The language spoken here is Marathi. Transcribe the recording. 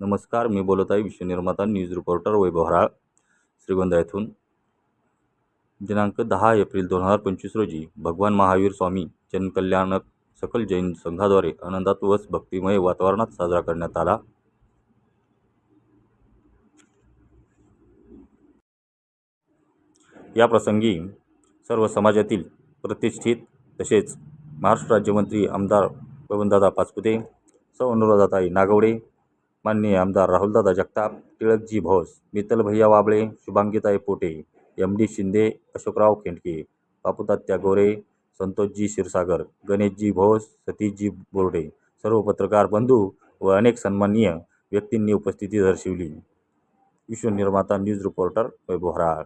नमस्कार मी बोलत आहे विश्वनिर्माता न्यूज रिपोर्टर वैभव हराळ श्रीगोंदा येथून. दिनांक दहा एप्रिल दोन हजार पंचवीस रोजी भगवान महावीर स्वामी जनकल्याणक सकल जैन संघाद्वारे आनंदात वस भक्तिमय वातावरणात साजरा करण्यात आला. या प्रसंगी सर्व समाजातील प्रतिष्ठित तसेच महाराष्ट्र राज्यमंत्री आमदार बबनदादा पाचपुते सौ अनुराधाताई नागवडे माननीय आमदार राहुलदादा जगताप टिळकजी भोस मित्तल भैया वाबळे शुभांगीताई पोटे एम डी शिंदे अशोकराव खेंडके बापूतात्या गोरे संतोषजी क्षीरसागर गणेशजी भोस सतीशजी बोर्डे सर्व पत्रकार बंधू व अनेक सन्माननीय व्यक्तींनी उपस्थिती दर्शवली. विश्वनिर्माता न्यूज रिपोर्टर वैभवराळ